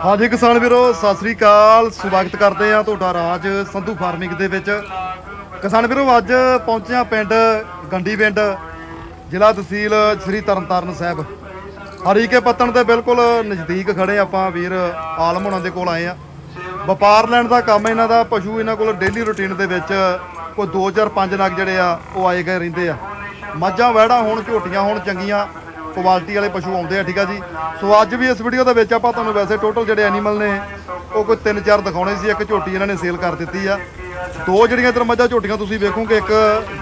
ਹਾਂਜੀ ਕਿਸਾਨ ਵੀਰੋ, ਸਤਿ ਸ੍ਰੀ ਅਕਾਲ। ਸਵਾਗਤ ਕਰਦੇ ਆ ਤੁਹਾਡਾ ਰਾਜ ਸੰਧੂ ਫਾਰਮਿੰਗ ਦੇ ਵਿੱਚ। ਕਿਸਾਨ ਵੀਰੋ, ਅੱਜ ਪਹੁੰਚੇ ਆ ਪਿੰਡ ਗੰਡੀ ਪਿੰਡ, ਜ਼ਿਲ੍ਹਾ ਤਹਿਸੀਲ ਸ੍ਰੀ ਤਰਨਤਾਰਨ ਸਾਹਿਬ। ਹਰੀਕੇ ਪੱਤਣ ਦੇ ਬਿਲਕੁਲ ਨਜ਼ਦੀਕ ਖੜੇ ਆਪਾਂ ਵੀਰ ਆਲਮ ਹੋਣਾ ਦੇ ਕੋਲ ਆਏ ਆ ਵਪਾਰ ਲੈਣ ਦਾ ਕੰਮ ਇਹਨਾਂ ਦਾ, ਪਸ਼ੂ ਇਹਨਾਂ ਕੋਲ ਡੇਲੀ ਰੁਟੀਨ ਦੇ ਵਿੱਚ ਕੋਈ 2005 ਨਗ ਜਿਹੜੇ ਆ, ਉਹ ਆਏ ਗਏ ਰਹਿੰਦੇ ਆ। ਮੱਝਾਂ, ਵਹਿੜਾ ਹੋਣ, ਝੋਟੀਆਂ ਹੋਣ ਚੰਗੀਆਂ। ਕੁਆਲਿਟੀ ਵਾਲੇ ਪਸ਼ੂ ਆਉਂਦੇ ਆ, ਠੀਕ ਆ ਜੀ? ਸੋ ਅੱਜ ਵੀ ਇਸ ਵੀਡੀਓ ਦੇ ਵਿੱਚ ਆਪਾਂ ਤੁਹਾਨੂੰ ਵੈਸੇ ਟੋਟਲ ਜਿਹੜੇ ਐਨੀਮਲ ਨੇ, ਉਹ ਕੋਈ ਤਿੰਨ ਚਾਰ ਦਿਖਾਉਣੇ ਸੀ, ਇੱਕ ਝੋਟੀ ਇਹਨਾਂ ਨੇ ਸੇਲ ਕਰ ਦਿੱਤੀ ਆ। ਦੋ ਜਿਹੜੀਆਂ ਇਧਰ ਮੱਝਾਂ ਝੋਟੀਆਂ ਤੁਸੀਂ ਵੇਖੋਗੇ, ਇੱਕ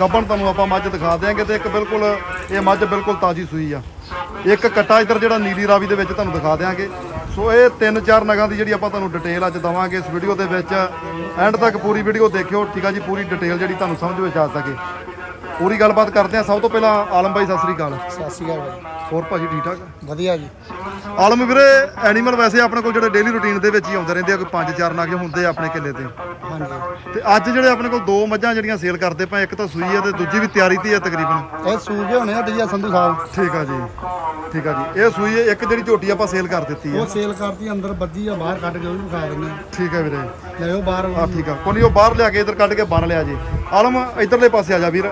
ਗੱਬਣ ਤੁਹਾਨੂੰ ਆਪਾਂ ਮੱਝ ਦਿਖਾ ਦਿਆਂਗੇ ਤੇ ਇੱਕ ਬਿਲਕੁਲ, ਇਹ ਮੱਝ ਬਿਲਕੁਲ ਤਾਜ਼ੀ ਸੂਈ ਆ। ਇੱਕ ਕੱਟਾ ਇਧਰ ਜਿਹੜਾ ਨੀਲੀ ਰਾਵੀ ਦੇ ਵਿੱਚ ਤੁਹਾਨੂੰ ਦਿਖਾ ਦਿਆਂਗੇ। ਸੋ ਇਹ ਤਿੰਨ ਚਾਰ ਨਗਾਂ ਦੀ ਜਿਹੜੀ ਆਪਾਂ ਤੁਹਾਨੂੰ ਡਿਟੇਲ ਅੱਜ ਦਵਾਂਗੇ ਇਸ ਵੀਡੀਓ ਦੇ ਵਿੱਚ। ਐਂਡ ਤੱਕ ਪੂਰੀ ਵੀਡੀਓ ਦੇਖਿਓ, ਠੀਕ ਆ ਜੀ? ਪੂਰੀ ਡਿਟੇਲ ਜਿਹੜੀ ਤੁਹਾਨੂੰ ਸਮਝ ਵਿੱਚ ਆ ਸਕੇ। ਪੂਰੀ ਗੱਲਬਾਤ ਕਰਦੇ ਆ ਸਭ ਤੋਂ ਪਹਿਲਾਂ ਆਲਮ ਭਾਈ ਸਤਿ ਸ੍ਰੀ ਅਕਾਲ। ਸਤਿ ਸ਼੍ਰੀ ਅਕਾਲ ਭਾਈ। ਹੋਰ ਭਾਜੀ ਠੀਕ ਠਾਕ? ਵਧੀਆ ਜੀ। ਆਲਮ ਵੀਰੇ ਐਨੀਮਲ ਵੈਸੇ ਆਪਣੇ ਕੋਲ ਜਿਹੜੇ ਡੇਲੀ ਰੁਟੀਨ ਦੇ ਵਿੱਚ ਹੀ ਆਉਂਦੇ ਰਹਿੰਦੇ ਆ ਕੋਈ ਪੰਜ ਚਾਰ ਨਗ ਹੁੰਦੇ ਆ ਆਪਣੇ ਕਿੱਲੇ ਤੇ। ਹਾਂਜੀ। ਤੇ ਅੱਜ ਜਿਹੜੇ ਆਪਣੇ ਕੋਲ ਦੋ ਮੱਝਾਂ ਜਿਹੜੀਆਂ ਸੇਲ ਕਰਦੇ ਪਏ ਇੱਕ ਤਾਂ ਸੂਈ ਆ ਤੇ ਦੂਜੀ ਵੀ ਤਿਆਰੀ ਤੇ ਆ ਤਕਰੀਬਨ। ਇਹ ਸੂਗੇ ਹੋਣੇ ਆ ਡਿਆ ਸੰਧੂ ਸਾਹਿਬ। ਠੀਕ ਆ ਜੀ। ਠੀਕ ਆ ਜੀ। ਇਹ ਸੂਈ ਹੈ ਇੱਕ ਜਿਹੜੀ ਝੋਟੀ ਆਪਾਂ ਸੇਲ ਕਰ ਦਿੱਤੀ ਆ। ਉਹ ਸੇਲ ਕਰਤੀ ਅੰਦਰ ਬੱਦੀ ਆ ਬਾਹਰ ਕੱਢ ਕੇ ਉਹ ਵੀ ਵਿਖਾ ਦਿੰਦੇ ਆ। ਠੀਕ ਆ ਵੀਰੇ। ਲਿਆਓ ਬਾਹਰ। ਆ ਠੀਕ ਆ। ਕੋਈ ਨੀ ਉਹ ਬਾਹਰ ਲਿਆ ਕੇ ਇਧਰ ਕੱਢ ਕੇ ਬੰਨ ਲਿਆ ਜੀ। ਆਲਮ ਇਧਰਲੇ ਪਾਸੇ ਆ ਜਾ ਵੀਰ।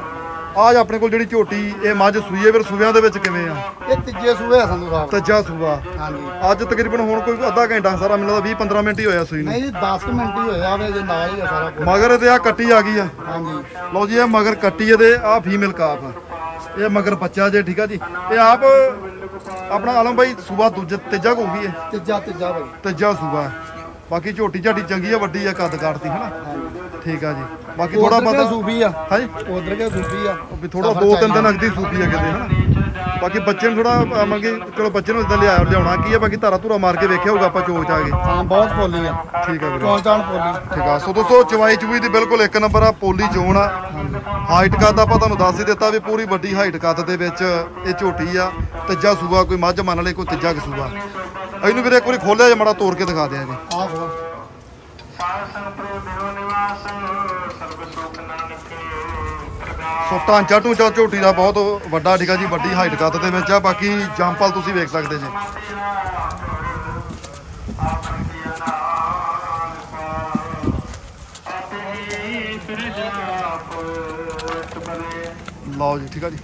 ਆਜ ਆਪਣੇ ਕੋਲ ਜਿਹੜੀ ਝੋਟੀ ਇਹ ਮੱਝ ਸੂਈ ਹੈ ਵੀਰ ਸੂਬਿਆਂ ਦੇ ਵਿੱਚ ਕਿਵੇਂ ਆ? ਇਹ ਤੀਜੇ ਸੂਏ ਆ ਸੰਧੂ ਸਾਹਿਬ। ਤੱਜਾ ਸੂਬਾ ਹਾਂਜੀ। ਅੱਜ ਤਕਰੀਬਨ ਹੁਣ ਕੋਈ ਅੱਧਾ ਘੰਟਾ ਸਾਰਾ ਮੈਨੂੰ ਲੱਗਦਾ 20 15 ਮਿੰਟ ਹੀ ਹੋਇਆ ਸੂਈ ਨੂੰ। ਨਹੀਂ ਜੀ 10 ਕੁ ਮਿੰਟ ਹੀ ਹੋਇਆ ਆਵੇ ਜੇ ਨਾਲ ਹੀ ਆ ਸਾਰਾ ਕੁਝ। ਮਗਰ ਤੇ ਆ ਕੱਟੀ ਆ ਗਈ ਆ। ਹਾਂਜੀ। ਲਓ ਜੀ ਇਹ ਮਗਰ ਕੱਟੀ ਇਹਦੇ ਆ ਫੀਮੇਲ ਕਾਫ ਆ। ਇਹ ਮਗਰ ਬੱਚਾ ਜੇ ਠੀਕ ਆ ਜੀ? ਇਹ ਆਪ ਆਪਣਾ ਆਲਮ ਭਾਈ ਸੂਬਾ ਦੂਜਾ ਤੀਜਾ ਹੋਊਗੀ ਇਹ ਤੀਜਾ ਤੀਜਾ ਭਾਈ ਤੀਜਾ ਸੂਬਾ ਬਾਕੀ ਝੋਟੀ ਝਾਟੀ ਚੰਗੀ ਆ ਵੱਡੀ ਆ ਕੱਦ ਕਾਟਦੀ ਹਨਾ? ਠੀਕ ਆ ਜੀ। ਬਾਕੀ ਥੋੜਾ ਬਹੁਤਾ ਸੂਬੀ ਆ? ਹਾਂਜੀ ਉਧਰ ਕੇ ਸੂਬੀ ਆ? ਵੀ ਥੋੜਾ ਦੋ ਤਿੰਨ ਦਿਨ ਅਗਦੀ ਸੂਪੀ ਆ ਕਿਤੇ ਹਨਾ? ਬਾਕੀ ਬੱਚੇ ਨੂੰ ਥੋੜਾ ਮੰਗੇ ਚਲੋ ਬੱਚੇ ਨੂੰ ਇਦਾਂ ਲਿਆ ਲਿਆਉਣਾ ਕੀ ਆ ਬਾਕੀ ਧਾਰਾ ਧੂਰਾ ਮਾਰ ਕੇ ਵੇਖਿਆ ਹੋਊਗਾ ਆਪਾਂ ਚੋਚ ਆ ਕੇ। ਹਾਂ ਬਹੁਤ ਪੋਲੀ ਆ। ਠੀਕ ਆ ਵੀਰੇ। ਚੌਂ ਚਾਣ ਪੋਲੀ। ਠੀਕ ਆ। ਸੋ ਦੋਸਤੋ ਚਵਾਈ ਚੁਈ ਦੀ ਬਿਲਕੁਲ ਇੱਕ ਨੰਬਰ ਆ ਪੋਲੀ ਜੋਨ ਆ। ਹਾਈਟ ਕੱਦ ਆਪਾਂ ਤੁਹਾਨੂੰ ਦੱਸ ਹੀ ਦਿੱਤਾ ਵੀ ਪੂਰੀ ਵੱਡੀ ਹਾਈਟ ਕੱਦ ਦੇ ਵਿੱਚ ਇਹ ਝੋਟੀ ਆ। ਤੀਜਾ ਸੂਆ ਕੋਈ ਮੱਝ ਮੰਨ ਲੈ ਕੋਈ ਤੀਜਾ ਸੂਆ। ਇਹਨੂੰ ਵੀਰੇ ਇੱਕ ਵਾਰੀ ਖੋਲਿਆ ਜੇ ਮੜਾ ਤੋੜ ਕੇ ਦਿਖਾ ਦਿਆਂ ਜੀ ਆਹ ਖੋ ਸੋ ਢਾਂਚਾ ਢੂੰਚਾ ਝੋਟੀ ਦਾ ਬਹੁਤ ਵੱਡਾ ਠੀਕ ਆ ਜੀ ਵੱਡੀ ਹਾਈਟ ਕੱਦ ਦੇ ਵਿੱਚ ਆ ਬਾਕੀ ਜੰਪਲ ਤੁਸੀਂ ਵੇਖ ਸਕਦੇ ਜੀ। ਲਓ ਜੀ ਠੀਕ ਆ ਜੀ।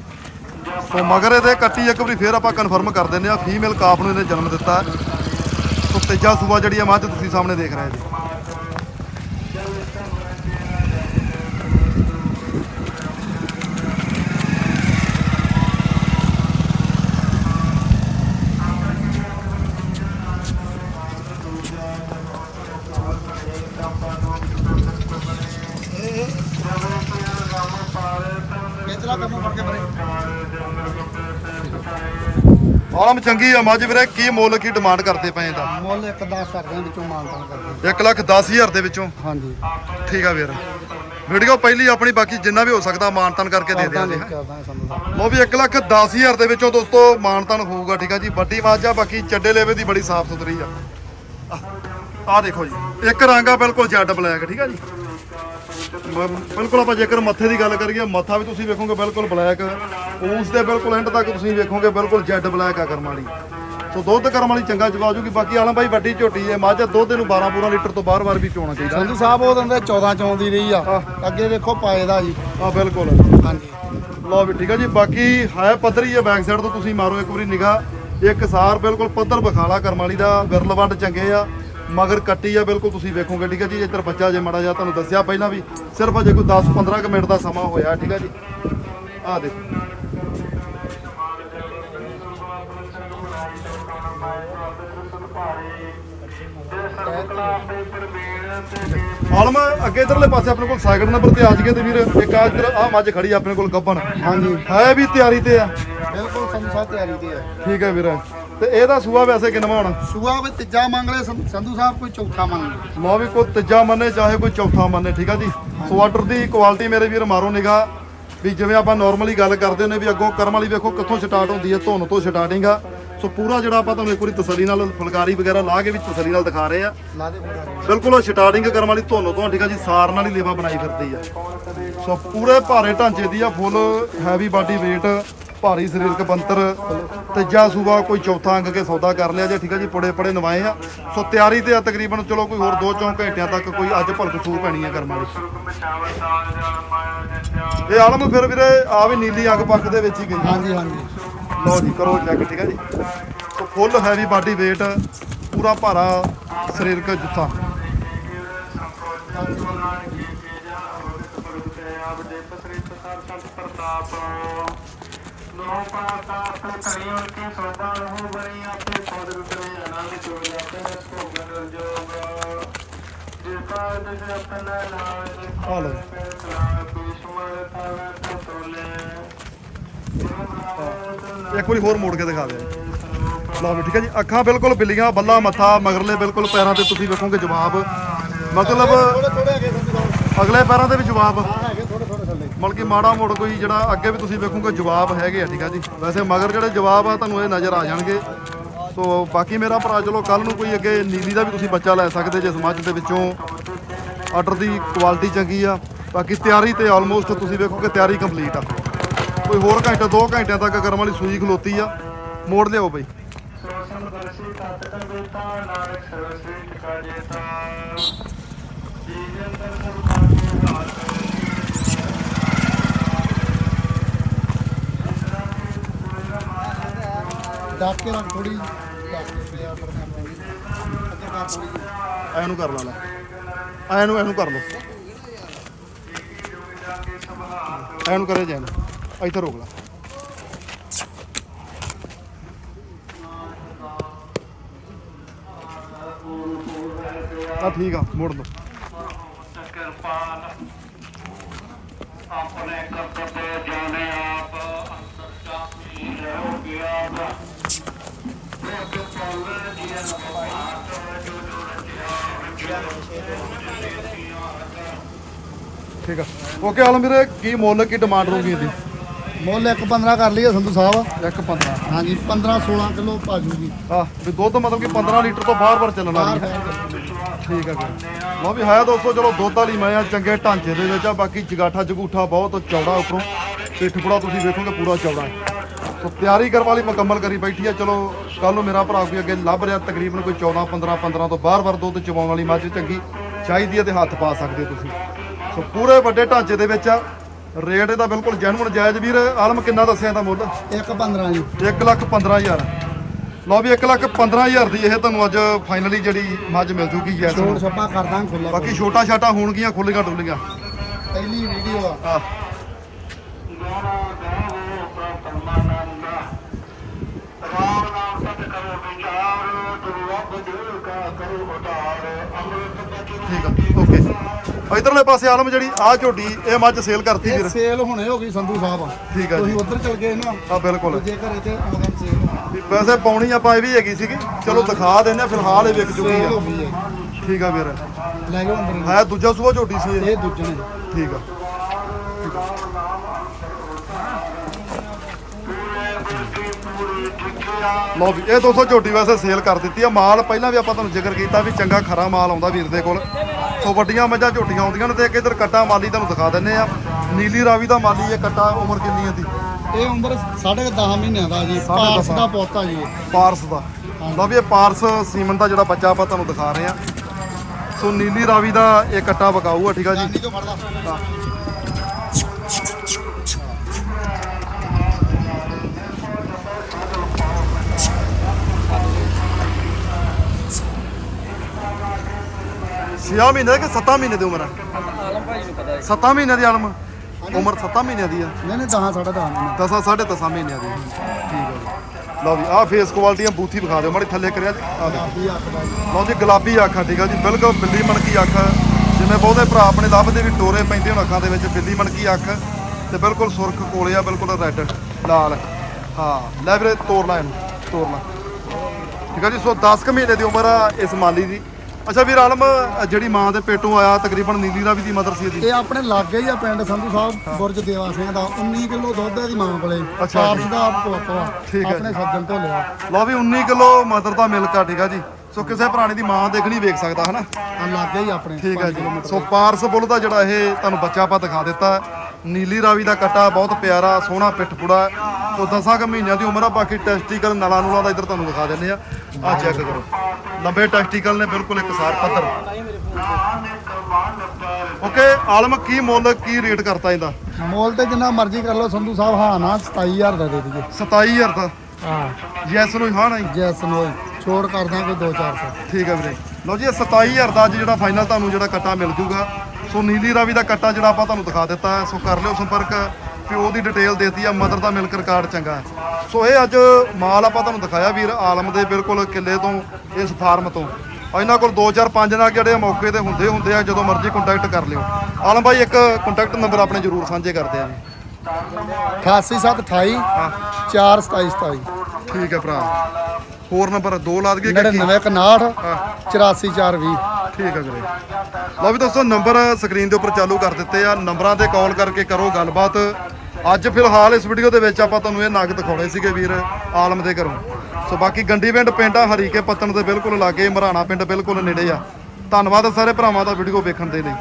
ਸੋ ਮਗਰ ਇਹਦੇ ਕੱਟੀ ਇੱਕ ਵਾਰੀ ਫੇਰ ਆਪਾਂ ਕਨਫਰਮ ਕਰ ਦਿੰਦੇ ਆ ਫੀਮੇਲ ਕਾਫ ਨੂੰ ਇਹਨੇ ਜਨਮ ਦਿੱਤਾ। ਸੋ ਤੀਜਾ ਸੂਬਾ ਜਿਹੜੀ ਆ, ਮੱਝ ਤੁਸੀਂ ਸਾਹਮਣੇ ਦੇਖ ਰਹੇ ਜੀ। ਆਲਮ ਚੰਗੀ ਆ ਮੱਝ ਵੀਰੇ ਕੀ ਮੁੱਲ ਕੀ ਡਿਮਾਂਡ ਕਰਦੇ ਪਏ ਇਹਦਾ? ਮੁੱਲ ਇੱਕ 10 ਕਰਦੇ ਵਿੱਚੋਂ ਮਾਨਤਾਨ ਕਰਦੇ। 1 ਲੱਖ 10 ਹਜ਼ਾਰ ਦੇ ਵਿੱਚੋਂ? ਹਾਂਜੀ। ਠੀਕ ਆ ਵੀਰ। ਵੀਡੀਓ ਪਹਿਲੀ ਆਪਣੀ ਬਾਕੀ ਜਿੰਨਾ ਵੀ ਹੋ ਸਕਦਾ ਮਾਨਤਨ ਕਰਕੇ ਦੇ ਦਿਆਂਗੇ ਲੋ ਵੀ 1 ਲੱਖ 10 ਹਜ਼ਾਰ ਦੇ ਵਿੱਚੋਂ ਦੋਸਤੋ ਮਾਨਤਨ ਹੋਊਗਾ ਠੀਕ ਆ ਜੀ? ਵੱਡੀ ਮੱਝ ਆ ਬਾਕੀ ਚੱਡੇ ਲੇਵੇ ਦੀ ਬੜੀ ਸਾਫ਼ ਸੁਥਰੀ ਆ। ਆ ਦੇਖੋ ਜੀ ਇੱਕ ਰੰਗ ਆ ਬਿਲਕੁਲ ਜੈਡ ਬਲੈਕ ਠੀਕ ਆ ਜੀ? ਬ- ਬਿਲਕੁਲ ਆਪਾਂ ਜੇਕਰ ਮੱਥੇ ਦੀ ਗੱਲ ਕਰੀਏ ਮੱਥਾ ਵੀ ਤੁਸੀਂ ਵੇਖੋਗੇ ਬਿਲਕੁਲ ਬਲੈਕ ਉਸ ਦੇ ਬਿਲਕੁਲ ਐਂਡ ਤੱਕ ਤੁਸੀਂ ਵੇਖੋਗੇ ਬਿਲਕੁਲ ਜੈਡ ਬਲੈਕ ਆ ਕਰਮ ਵਾਲੀ। ਸੋ ਦੁੱਧ ਕਰਮ ਵਾਲੀ ਚੰਗਾ ਚਵਾ ਜੂਗੀ ਬਾਕੀ ਆਲਮ ਭਾਈ ਵੱਡੀ ਝੋਟੀ ਹੈ ਮੱਝ ਦੁੱਧ ਇਹਨੂੰ 12 ਪੂਰਾ ਲੀਟਰ ਤੋਂ ਬਾਹਰ-ਬਾਹਰ ਵੀ ਚੋਣਾ ਚਾਹੀਦਾ। ਸੰਧੂ ਸਾਹਿਬ ਉਹ ਦਿੰਦੇ 14 ਚੌਂਦੀ ਰਹੀ ਆ। ਅੱਗੇ ਵੇਖੋ ਪਾਏ ਦਾ ਜੀ। ਆ ਬਿਲਕੁਲ। ਹਾਂਜੀ। ਲਓ ਵੀ ਠੀਕ ਆ ਜੀ ਬਾਕੀ ਹੈ ਪੱਧਰੀ ਹੈ ਬੈਕ ਸਾਈਡ ਤੋਂ ਤੁਸੀਂ ਮਾਰੋ ਇੱਕ ਵਾਰੀ ਨਿਗਾਹ। ਇੱਕ ਸਾਰ ਬਿਲਕੁਲ ਪੱਧਰ ਬਖਾਲਾ ਕਰਮ ਵਾਲੀ ਦਾ ਵਿਰਲਵੰਡ ਚੰਗੇ ਆ। ਮਗਰ ਕੱਟੀ ਆ ਬਿਲਕੁਲ ਤੁਸੀਂ ਵੇਖੋਗੇ ਠੀਕ ਆ ਜੀ? ਇੱਧਰ ਬੱਚਾ ਜੇ ਮੜਾ ਜਾ ਤੁਹਾਨੂੰ ਦੱਸਿਆ ਪਹਿਲਾਂ ਵੀ ਸਿਰਫ ਅਜੇ ਕੋਈ 10 15 ਕੁ ਮਿੰਟ ਦਾ ਸਮਾਂ ਹੋਇਆ ਠੀਕ ਆ ਜੀ? ਆ ਦੇਖੋ। ਆਲਮ ਅੱਗੇ ਇਧਰਲੇ ਪਾਸੇ ਆਪਣੇ ਕੋਲ ਸਾਈਕਲ ਨੰਬਰ ਤੇ ਆ ਜਗੇ ਤੇ ਵੀਰ ਇੱਕ ਆ ਇੱਧਰ ਆ ਮੱਝ ਖੜੀ ਆਪਣੇ ਕੋਲ ਗੱਬਣ ਹਾਂਜੀ। ਹੈ ਵੀ ਤਿਆਰੀ ਤੇ ਆ? ਬਿਲਕੁਲ ਸਾਹਿਬ ਤਿਆਰੀ ਤੇ ਆ। ਠੀਕ ਹੈ ਵੀਰ। ਤੇ ਇਹਦਾ ਸੂਆ ਵੈਸੇ ਕਿੰਨਾ ਹੋਣਾ? ਸੂਆ ਵੀ ਤੀਜਾ ਮੰਗ ਲੈ ਸੰਧੂ ਸਾਹਿਬ ਕੋਈ ਚੌਥਾ ਮੰਗ ਲੈ ਲਓ ਵੀ ਕੋਈ ਤੀਜਾ ਮੰਨੇ ਚਾਹੇ ਕੋਈ ਚੌਥਾ ਮੰਨੇ ਠੀਕ ਆ ਜੀ? ਸੋ ਆਰਡਰ ਦੀ ਕੁਆਲਿਟੀ ਮੇਰੇ ਵੀਰ ਮਾਰੋ ਨਿਗਾ ਵੀ ਜਿਵੇਂ ਆਪਾਂ ਨਾਰਮਲੀ ਗੱਲ ਕਰਦੇ ਹੁੰਦੇ ਵੀ ਅੱਗੋਂ ਕਰਮ ਵਾਲੀ ਵੇਖੋ ਕਿੱਥੋਂ ਸਟਾਰਟ ਹੁੰਦੀ ਹੈ ਧੁੰਨ ਤੋਂ ਸਟਾਰਟਿੰਗ ਆ। ਸੋ ਪੂਰਾ ਜਿਹੜਾ ਆਪਾਂ ਤੁਹਾਨੂੰ ਇੱਕ ਵਾਰੀ ਤਸੱਲੀ ਨਾਲ ਫੁਲਕਾਰੀ ਵਗੈਰਾ ਲਾ ਕੇ ਵੀ ਤਸੱਲੀ ਨਾਲ ਦਿਖਾ ਰਹੇ ਆ। ਲਾ ਦੇ ਪੂਰਾ ਬਿਲਕੁਲ ਸਟਾਰਟਿੰਗ ਕਰਮ ਵਾਲੀ ਧੁੰਨ ਤੋਂ ਠੀਕ ਆ ਜੀ? ਸਾਰ ਨਾਲ ਹੀ ਲੇਵਾ ਬਣਾਈ ਫਿਰਦੀ ਆ। ਸੋ ਪੂਰੇ ਭਾਰੇ ਢਾਂਚੇ ਦੀ ਆ ਫੁੱਲ ਹੈਵੀ ਬਾਡੀ weight ਭਾਰੀ ਸਰੀਰਕ ਬੰਤਰ ਤੀਜਾ ਸੂਬਾ ਕੋਈ ਚੌਥਾ ਅੰਗ ਕੇ ਸੌਦਾ ਕਰ ਲਿਆ ਜੇ ਠੀਕ ਹੈ ਜੀ ਪੜੇ ਪੜੇ ਨਵਾਏ ਆ। ਸੋ ਤਿਆਰੀ ਤੇ ਆ ਤਕਰੀਬਨ ਚਲੋ ਕੋਈ ਹੋਰ 2-4 ਘੰਟਿਆਂ ਤੱਕ ਕੋਈ ਅੱਜ ਭਲਕ ਸੂ ਪੈਣੀ ਆ ਕਰਮਾਂ ਦੀ। ਇਹ ਆਲਮ ਫਿਰ ਵੀਰੇ ਆ ਵੀ ਨੀਲੀ ਅੱਗ ਪੱਕ ਦੇ ਵਿੱਚ ਹੀ ਗਈ। ਹਾਂਜੀ ਹਾਂਜੀ। ਲਓ ਜੀ ਕਰੋ ਚੈੱਕ ਠੀਕ ਹੈ ਜੀ। So full heavy body weight ਪੂਰਾ ਭਾਰਾ ਸਰੀਰਕ ਇੱਕ ਵਾਰੀ ਹੋਰ ਮੋੜ ਕੇ ਦਿਖਾ ਦੇ। ਲਓ ਵੀ ਠੀਕ ਹੈ ਜੀ। ਅੱਖਾਂ ਬਿਲਕੁਲ ਬਿੱਲੀਆਂ ਬੱਲਾ ਮੱਥਾ ਮਗਰਲੇ ਬਿਲਕੁਲ ਪੈਰਾਂ ਤੇ ਤੁਸੀਂ ਵੇਖੋਗੇ ਜਵਾਬ। ਮਤਲਬ ਅਗਲੇ ਪੈਰਾਂ ਤੇ ਵੀ ਜਵਾਬ ਹਾਂ ਹੈਗੇ ਥੋੜੇ ਥੋੜੇ ਥੱਲੇ ਮਤਲਬ ਕਿ ਮਾੜਾ ਮੋੜ ਕੋਈ ਜਿਹੜਾ ਅੱਗੇ ਵੀ ਤੁਸੀਂ ਵੇਖੋਗੇ ਜਵਾਬ ਹੈਗੇ ਆ, ਠੀਕ ਆ ਜੀ? ਵੈਸੇ ਮਗਰ ਜਿਹੜੇ ਜਵਾਬ ਆ, ਤੁਹਾਨੂੰ ਇਹ ਨਜ਼ਰ ਆ ਜਾਣਗੇ। ਸੋ ਬਾਕੀ ਮੇਰਾ ਭਰਾ, ਚਲੋ ਕੱਲ ਨੂੰ ਕੋਈ ਅੱਗੇ ਨੀਲੀ ਦਾ ਵੀ ਤੁਸੀਂ ਬੱਚਾ ਲੈ ਸਕਦੇ ਜੇ ਸਮਾਜ ਦੇ ਵਿੱਚੋਂ। ਆਰਡਰ ਦੀ ਕੁਆਲਿਟੀ ਚੰਗੀ ਆ। ਬਾਕੀ ਤਿਆਰੀ ਤੇ ਆਲਮੋਸਟ ਤੁਸੀਂ ਵੇਖੋਗੇ ਤਿਆਰੀ ਕੰਪਲੀਟ ਆ। ਕੋਈ ਹੋਰ ਘੰਟੇ 2 ਘੰਟਿਆਂ ਤੱਕ ਗਰਮ ਵਾਲੀ ਸੂਈ ਖਲੋਤੀ ਆ। ਮੋੜ ਲਿਆਓ ਬਈ। ਡੱਕ ਕੇ ਰੱਖ ਥੋੜੀ ਡੱਕ ਕੇ ਪਿਆ ਪਰ ਕੈਮਰਾ ਵੀ ਅੱਗੇ ਕਰ ਥੋੜੀ ਐ ਨੂੰ ਕਰ ਲਾ ਲੈ। ਐ ਨੂੰ ਐ ਨੂੰ ਕਰ ਲਓ। ਐ ਨੂੰ ਕਰੇ ਜੈਨ। ਇੱਥੇ ਰੋਕ ਲਾ। ਆ ਠੀਕ ਆ ਮੋੜ ਦੋ ਕਿਰਪਾਨ ਆਪਣੇ ਕਰਤੱਵ ਜਾਣੇ ਆਪ ਅੰਦਰ ਚਾਹੀ ਹੋ ਗਿਆ ਵਾ ਉਹ ਜੋ ਪਾਉਂਦੇ ਜੀਵਨ ਬਾਤ ਜੋ ਜੋ ਰਚਿਆ ਠੀਕ ਆ। ਓਕੇ ਆਲਮ ਵੀਰੇ ਕੀ ਮੁੱਲ ਕੀ ਡਿਮਾਂਡ ਰਹੂਗੀ ਇਹਦੀ? ਮੁੱਲ ਇੱਕ 15 ਕਰ ਲਈਏ ਸੰਧੂ ਸਾਹਿਬ। ਇੱਕ 15 ਹਾਂਜੀ 15 16 ਕਿਲੋ ਪਾ ਜੂਗੀ। ਆ ਵੀ ਦੁੱਧ ਮਤਲਬ ਕਿ 15 ਲੀਟਰ ਤੋਂ ਬਾਹਰ ਬਾਹਰ ਚੱਲਣ ਵਾਲੀ ਹੈ। ਠੀਕ ਆ ਵੀਰੇ। ਲਓ ਵੀ ਹੈ ਦੋਸਤੋ ਚਲੋ ਦੁੱਧ ਵਾਲੀ ਮੈਂ ਆ ਚੰਗੇ ਢਾਂਚੇ ਦੇ ਵਿੱਚ ਆ ਬਾਕੀ ਜਗਾਠਾ ਜਗੂਠਾ ਬਹੁਤ ਚੌੜਾ ਉੱਪਰੋਂ। ਪਿੱਠ ਪੁੜਾ ਤੁਸੀਂ ਵੇਖੋਗੇ ਪੂਰਾ ਚੌੜਾ ਹੈ। ਸੋ ਤਿਆਰੀ ਕਰਨ ਵਾਲੀ ਮੁਕੰਮਲ ਕਰੀ ਬੈਠੀ ਆ। ਚਲੋ ਕੱਲ ਨੂੰ ਮੇਰਾ ਭਰਾ ਕੋਈ ਅੱਗੇ ਲੱਭ ਰਿਹਾ ਤਕਰੀਬਨ ਕੋਈ 14 15 15 ਤੋਂ ਬਾਹਰ-ਬਾਹਰ ਦੁੱਧ ਚਵਾਉਣ ਵਾਲੀ ਮੱਝ ਚੰਗੀ ਚਾਹੀਦੀ ਹੈ ਤੇ ਹੱਥ ਪਾ ਸਕਦੇ ਹੋ ਤੁਸੀਂ। ਸੋ ਪੂਰੇ ਵੱਡੇ ਢਾਂਚੇ ਦੇ ਵਿੱਚ ਆ। ਰੇਟ ਇਹਦਾ ਬਿਲਕੁਲ ਜੈਨੂਨ ਜਾਇਜ਼ ਵੀਰ ਆਲਮ ਕਿੰਨਾ ਦੱਸਿਆ ਇਹਦਾ ਮੁੱਲ? ਇੱਕ 15 ਜੀ। 1 ਲੱਖ 15000 ਲਓ ਵੀ 1 ਲੱਖ 15000 ਦੀ ਇਹ ਤੁਹਾਨੂੰ ਅੱਜ ਫਾਈਨਲੀ ਜਿਹੜੀ ਮੱਝ ਮਿਲ ਜੂਗੀ ਛੋੜ ਨੂੰ। ਛੱਪਾ ਕਰਦਾਂ ਖੁੱਲਾ ਬਾਕੀ ਛੋਟਾ ਛਾਟਾ ਹੋਣਗੀਆਂ ਖੁੱਲੀਆਂ ਡੁੱਲੀਆਂ ਪਹਿਲੀ ਵੀਡੀਓ ਆ ਆ ਗਾਣਾ ਗਾਵੋ ਪ੍ਰਤਮਾਨੰਦ ਰਾਮ ਨਾਮ ਸਤ ਕਰੋ ਵਿਚਾਰ ਗੁਰੂ ਰੱਬ ਜੀ ਕਾ ਕਰੋ ਉਤਾਰ ਅੰਮ੍ਰਿਤ ਬਚਨ ਠੀਕ ਆ ਓਕੇ। ਇਧਰਲੇ ਪਾਸੇ ਆਲਮ ਜਿਹੜੀ ਆ ਝੋਟੀ ਇਹ ਮੱਝ ਸੇਲ ਕਰਤੀ ਇਹ ਵੀਰ। ਸੇਲ ਹੁਣੇ ਹੋ ਗਈ ਸੰਧੂ ਸਾਹਿਬ। ਠੀਕ ਆ ਤੁਸੀਂ ਜੀ ਉਧਰ ਚਲ ਗਏ ਨਾ ਆ ਬਿਲਕੁਲ। ਦੂਜੇ ਘਰੇ ਤੇ ਆਦਮ ਸੇਲ ਹੋਣੀ। ਵੀ ਵੈਸੇ ਪਾਉਣੀ ਆਪਾਂ ਇਹ ਵੀ ਹੈਗੀ ਸੀਗੀ। ਚਲੋ ਦਿਖਾ ਦਿੰਦੇ ਆ ਫਿਲਹਾਲ ਇਹ ਵਿਕ ਚੁੱਕੀ ਹੋ ਆ ਹੈ। ਠੀਕ ਆ ਵੀਰ। ਲੈ ਜਾਓ ਅੰਦਰ। ਹੈ ਦੂਜਾ ਸੂਆ ਝੋਟੀ ਸੀ ਇਹ? ਇਹ ਦੂਜੇ ਨੇ ਠੀਕ ਆ। ਲਓ ਵੀ ਇਹ 200 ਝੋਟੀ ਵੈਸੇ ਸੇਲ ਕਰ ਦਿੱਤੀ ਆ। ਮਾਲ ਪਹਿਲਾਂ ਵੀ ਆਪਾਂ ਤੁਹਾਨੂੰ ਜ਼ਿਕਰ ਕੀਤਾ ਵੀ ਚੰਗਾ ਖਰਾ ਮਾਲ ਆਉਂਦਾ ਵੀਰ ਦੇ ਕੋਲ। ਸੋ ਵੱਡੀਆਂ ਮੱਝਾਂ ਝੋਟੀਆਂ ਆਉਂਦੀਆਂ ਨੇ ਤੇ ਇੱਕ ਇਧਰ ਕੱਟਾ ਮਾਲੀ ਤੁਹਾਨੂੰ ਦਿਖਾ ਦਿੰਨੇ ਆ। ਨੀਲੀ ਰਾਵੀ ਦਾ ਮਾਲੀ ਇਹ ਕੱਟਾ ਉਮਰ ਕਿੰਨੀ ਆ ਦੀ ਇਹ ਉਮਰ ਸਾਢੇ ਕੁ 10 ਮਹੀਨਿਆਂ ਦਾ ਜੀ। ਪਾਰਸ। ਦਾ ਪੋਤਾ ਜੀ। ਪਾਰਸ ਦਾ। ਲਓ ਵੀ ਇਹ ਪਾਰਸ ਸੀਮਨ ਦਾ ਜਿਹੜਾ ਬੱਚਾ ਆਪਾਂ ਤੁਹਾਨੂੰ ਦਿਖਾ ਰਹੇ ਆ। ਸੋ ਨੀਲੀ ਰਾਵੀ ਦਾ ਇਹ ਕੱਟਾ ਬਕਾਊ ਆ ਠੀਕ ਆ ਜੀ? ਜਾਨੀ ਤੋਂ ਫੜਦਾ ਹਾਂ। ਛੇ ਮਹੀਨੇ ਕਿ 7 ਮਹੀਨੇ ਦੀ ਉਮਰ ਆ? ਆਲਮ ਭਾਈ ਨੂੰ ਪਤਾ ਹੈ 7 ਮਹੀਨੇ ਦੀ ਆਲਮ। ਉਮਰ 7 ਮਹੀਨਿਆਂ ਦੀ ਆ। ਨਹੀਂ ਨਹੀਂ 10 ਸਾਢੇ 10 ਮਹੀਨੇ। ਦਸਾਂ ਸਾਢੇ ਦਸਾਂ ਮਹੀਨਿਆਂ ਦੀ। ਠੀਕ ਜੀ। ਲਓ ਵੀ ਆਹ ਫੇਸ ਕੁਆਲਿਟੀਆਂ ਬੂਥੀ ਵਿਖਾ ਦਿਓ। ਮਾੜੀ ਥੱਲੇ ਕਰਿਆ। ਜੀ ਆਹ ਦੇਖੋ। ਵੀ ਅੱਖ ਦਾ ਜੀ। ਲਓ ਜੀ ਗੁਲਾਬੀ ਅੱਖ ਆ ਠੀਕ ਆ ਜੀ। ਬਿਲਕੁਲ ਬਿੱਲੀ ਮਣਕੀ ਅੱਖ। ਜਿਵੇਂ ਬਹੁਤੇ ਭਰਾ ਆਪਣੇ ਲੱਭਦੇ ਵੀ ਟੋਰੇ ਪੈਂਦੇ ਹੁਣ ਅੱਖਾਂ ਦੇ ਵਿੱਚ ਬਿੱਲੀ ਮਣਕੀ ਅੱਖ। ਤੇ ਬਿਲਕੁਲ ਸੁਰਖ ਕੋਲੇ ਆ ਬਿਲਕੁਲ ਰੈੱਡ ਲਾਲ। ਹਾਂ ਲੈ ਵੀਰੇ ਤੋੜ ਲਾ ਇਹਨੂੰ ਤੋੜ ਲਾ। ਠੀਕ ਆ ਜੀ ਸੋ 10 ਕੁ ਮਹੀਨੇ ਦੀ ਉਮਰ ਆ ਇਸ ਮਾਲੀ ਦੀ। ਅੱਛਾ ਵੀਰ ਆਲਮ ਜਿਹੜੀ ਮਾਂ ਦੇ ਪੇਟੋਂ ਆਇਆ ਤਕਰੀਬਨ ਨੀਲੀ ਰਾਵੀ ਦੀ ਮਦਰ ਸੀ ਇਹਦੀ। ਇਹ ਆਪਣੇ ਲਾਗੇ ਹੀ ਆ ਪਿੰਡ ਸੰਧੂ ਸਾਹਿਬ ਬੁਰਜ ਦੇਵਾ ਸਿੰਘ ਦਾ 19 ਕਿਲੋ ਦੁੱਧ ਹੈ ਦੀ ਮਾਂ ਕੋਲੇ। ਅੱਛਾ। ਪਾਰਸ ਦਾ ਪੋਤਾ ਠੀਕ ਹੈ। ਆਪਣੇ ਸੱਜਣ ਤੋਂ ਲਿਆ। ਲਓ ਵੀ 19 ਕਿਲੋ ਮਦਰ ਦਾ ਮਿਲਕ ਆ ਠੀਕ ਆ ਜੀ। ਸੋ ਕਿਸੇ ਪੁਰਾਣੇ ਦੀ ਮਾਂ ਦੇਖਣੀ ਵੇਖ ਸਕਦਾ ਹਨਾ? ਆ ਲਾਗੇ ਹੀ ਆਪਣੇ ਠੀਕ ਹੈ ਜੀ। ਸੋ ਪਾਰਸ ਬੁੱਲ ਦਾ ਜਿਹੜਾ ਇਹ ਤੁਹਾਨੂੰ ਬੱਚਾ ਆਪਾਂ ਦਿਖਾ ਦਿੱਤਾ ਨੀਲੀ ਰਾਵੀ ਦਾ ਕੱਟਾ ਬਹੁਤ ਪਿਆਰਾ ਸੋਹਣਾ ਪਿੱਠ ਪੁੜਾ ਸੋ ਤੋਂ 10 ਕੁ ਮਹੀਨਿਆਂ ਦੀ ਉਮਰ ਆ ਬਾਕੀ ਟੈਸਟੀਕਲ ਨਲਾ ਨੂਲਾ ਦਾ ਇੱਧਰ ਤੁਹਾਨੂੰ ਦਿਖਾ ਦਿੰਦੇ ਆ। ਆ ਚੈੱਕ ਕਰੋ। ਲੰਬੇ ਟੈਸਟੀਕਲ ਨੇ ਬਿਲਕੁਲ ਇੱਕ ਸਾਰ ਪੱਧਰ। ਓਕੇ ਆਲਮ ਕੀ ਮੁੱਲ ਕੀ ਰੇਟ ਕਰਤਾ ਇਹਦਾ? ਮੋਲ ਤੇ ਜਿੰਨਾ ਮਰਜ਼ੀ ਕਰ ਲਓ ਸੰਧੂ ਸਾਹਿਬ ਹਾਂ ਨਾ 27000 ਦਾ ਦੇ ਦਈਏ 27000 ਦਾ? ਹਾਂ। ਯੈਸ ਨੂੰ ਹਾਂ ਨਹੀਂ? ਜੈਸ ਨੋਈ ਛੋੜ ਕਰ ਦਾਂਗੇ 2-400 ਠੀਕ ਹੈ ਵੀਰੇ। ਲਓ ਜੀ ਇਹ 27000 ਦਾ ਅੱਜ ਜਿਹੜਾ ਫਾਈਨਲ ਤੁਹਾਨੂੰ ਜਿਹੜਾ ਕੱਟਾ ਮਿਲ ਜੂਗਾ। ਸੋ ਨੀਲੀ ਰਾਵੀ ਦਾ ਕੱਟਾ ਜਿਹੜਾ ਆਪਾਂ ਤੁਹਾਨੂੰ ਦਿਖਾ ਦਿੱਤਾ। ਸੋ ਕਰ ਲਿਓ ਸੰਪਰਕ। ਪਿਓ ਦੀ ਡਿਟੇਲ ਦੇਤੀ ਆ ਮਦਰ ਦਾ ਮਿਲਕ ਰਿਕਾਰਡ ਚੰਗਾ। ਸੋ ਇਹ ਅੱਜ ਮਾਲ ਆਪਾਂ ਤੁਹਾਨੂੰ ਦਿਖਾਇਆ ਵੀਰ ਆਲਮ ਦੇ ਬਿਲਕੁਲ ਕਿੱਲੇ ਤੋਂ ਇਸ ਫਾਰਮ ਤੋਂ। ਇਹਨਾਂ ਕੋਲ 2 4 5 ਨਾ ਜਿਹੜੇ ਮੌਕੇ ਤੇ ਹੁੰਦੇ ਹੁੰਦੇ ਆ ਜਦੋਂ ਮਰਜ਼ੀ ਕੰਟੈਕਟ ਕਰ ਲਿਓ। ਆਲਮ ਭਾਈ ਇੱਕ ਕੰਟੈਕਟ ਨੰਬਰ ਆਪਣੇ ਜਰੂਰ ਸਾਂਝੇ ਕਰਦੇ ਆ। ਜੀ 88728 42727 ਠੀਕ ਹੈ ਭਰਾ। ਹੋਰ ਨੰਬਰ 2 ਲਾ ਦਈਏ ਕਿ ਕੀ? 9961 84420 ਠੀਕ ਹੈ ਵੀਰੇ। ਲਓ ਵੀ ਦੋਸਤੋ ਨੰਬਰ ਸਕਰੀਨ ਦੇ ਉੱਪਰ ਚਾਲੂ ਕਰ ਦਿੱਤੇ ਆ। ਨੰਬਰਾਂ ਤੇ ਕਾਲ ਕਰਕੇ ਕਰੋ ਗੱਲਬਾਤ। ਅੱਜ ਫਿਲਹਾਲ ਇਸ ਵੀਡੀਓ ਦੇ ਵਿੱਚ ਆਪਾਂ ਤੁਹਾਨੂੰ ਇਹ ਨਗ ਦਿਖਾਉਣੇ ਸੀਗੇ ਵੀਰ, ਆਲਮ ਦੇ ਘਰੋਂ। ਸੋ ਬਾਕੀ ਗੰਡੀ ਪਿੰਡ ਪਿੰਡ ਆ ਹਰੀਕੇ ਪੱਤਣ ਦੇ ਬਿਲਕੁਲ ਲਾਗੇ, ਮਰਾਣਾ ਪਿੰਡ ਬਿਲਕੁਲ ਨੇੜੇ ਆ। ਧੰਨਵਾਦ ਸਾਰੇ ਭਰਾਵਾਂ ਦਾ ਵੀਡੀਓ ਵੇਖਣ ਦੇ ਲਈ।